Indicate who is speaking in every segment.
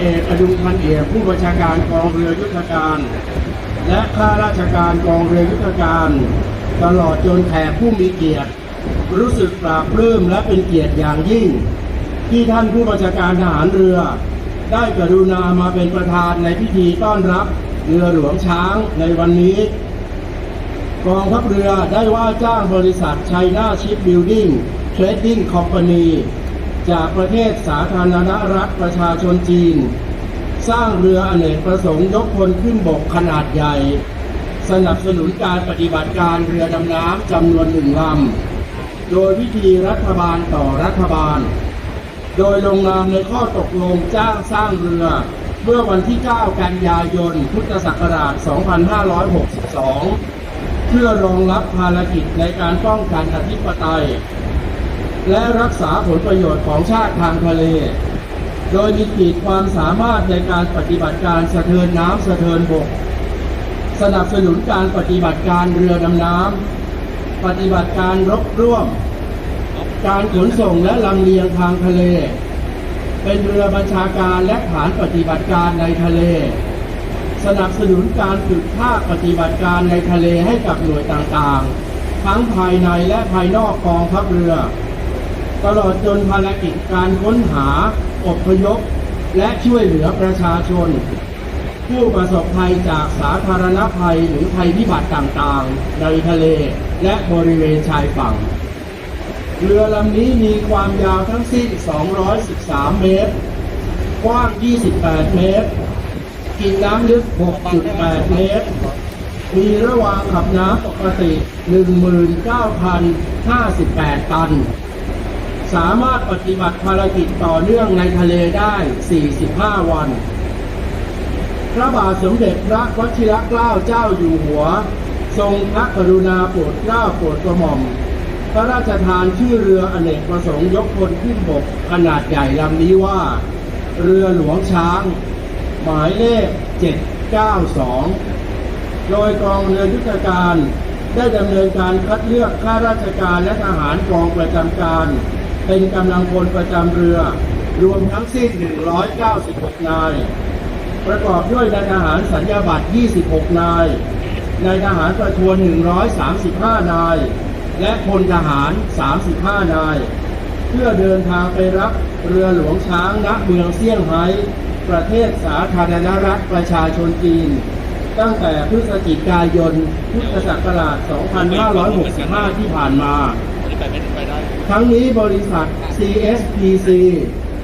Speaker 1: เอกดุพันเอกผู้บัญชาการกองเรือยุทธการ และข้าราชการกองเรือยุทธการ ตลอดจนแขกผู้มีเกียรติ รู้สึกปราบปลื้มและเป็นเกียรติอย่างยิ่ง ที่ท่านผู้บัญชาการทหารเรือ ได้กรุณามาเป็นประธานในพิธีต้อนรับเรือหลวงช้างในวันนี้กองทัพเรือได้ว่าจ้างบริษัทไชน่าชิปบิลดิ้งเทรดดิ้งคอมพานี จากประเทศสาธารณรัฐประชาชนจีน สร้างเรืออเนกประสงค์ยกพลขึ้นบกขนาดใหญ่ สนับสนุนการปฏิบัติการเรือดำน้ำจำนวนหนึ่งลำ โดยวิธีรัฐบาลต่อรัฐบาล โดยลงนามในข้อตกลงจ้างสร้างเรือ เมื่อวันที่ 9 กันยายน พุทธศักราช 2562 เพื่อรองรับภารกิจในการป้องกันอธิปไตย และรักษาผลประโยชน์ของชาติทางทะเล โดยมีขีดความสามารถในการปฏิบัติการสะเทินน้ำสะเทินบก สนับสนุนการปฏิบัติการเรือดำน้ำปฏิบัติการรบร่วม การขนส่งและลำเลียงทางทะเล เป็นเรือบัญชาการและฐานปฏิบัติการในทะเล สนับสนุนการฝึกภาคปฏิบัติการในทะเลให้กับหน่วยต่างๆ ทั้งภายในและภายนอกกองทัพเรือ ตลอดจนภารกิจการค้นหาอพยพ และช่วยเหลือประชาชน ผู้ประสบภัยจากสาธารณภัยหรือภัยพิบัติต่างๆ ในทะเลและบริเวณชายฝั่ง เรือลำนี้มีความยาวทั้งสิ้น 213 เมตร กว้าง 28 เมตร กินน้ำลึก 6.8 เมตรมีระหว่างขับน้ำปกติ 19,058 ตัน สามารถปฏิบัติภารกิจต่อเนื่องในทะเลได้ 45 วัน พระบาทสมเด็จพระวชิรเกล้าเจ้าอยู่หัว ทรงพระกรุณาโปรดเกล้าโปรดกระหม่อม พระราชทานชื่อเรืออเนกประสงค์ยกพลขึ้นบกขนาดใหญ่ลำนี้ว่า เรือหลวงช้าง หมายเลข 792 โดยกองเรือยุทธการได้ดำเนินการคัดเลือกข้าราชการและทหารกองประจำการ เป็นกำลังพลประจำเรือ รวมทั้งสิ้น 196 นาย ประกอบด้วยนายทหารสัญญาบัตร 26 นาย นายทหารประทวน 135 นาย และพลทหาร 35 นาย เพื่อเดินทางไปรับเรือหลวงช้างณเมืองเซี่ยงไฮ้ประเทศสาธารณรัฐประชาชนจีน ตั้งแต่พฤศจิกายน พุทธศักราช 2565 ที่ผ่านมา
Speaker 2: ที่ไปไม่ไปได้
Speaker 1: ทั้งนี้บริษัท CSPC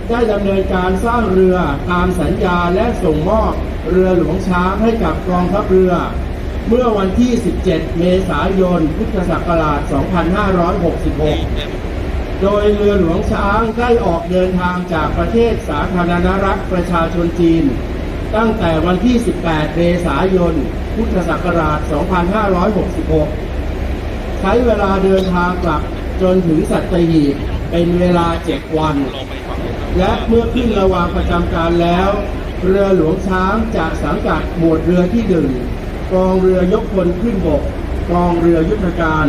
Speaker 1: ได้ดำเนินการสร้างเรือตามสัญญาและส่งมอบเรือหลวงช้างให้กับกองทัพเรือ เมื่อวันที่ 17 เมษายน พุทธศักราช 2566 โดยเรือหลวงช้างได้ออกเดินทางจากประเทศสาธารณรัฐประชาชนจีน ตั้งแต่วันที่ 18 เมษายน พุทธศักราช 2566 ใช้เวลาเดินทางกลับ จนถึงสัตหีบเป็นเวลา
Speaker 2: เจ็ดวัน
Speaker 1: และเมื่อขึ้นระวางประจำการแล้ว เรือหลวงช้างจะสังกัดหมวดเรือที่หนึ่งกองเรือยกพลขึ้นบกกองเรือยุทธการ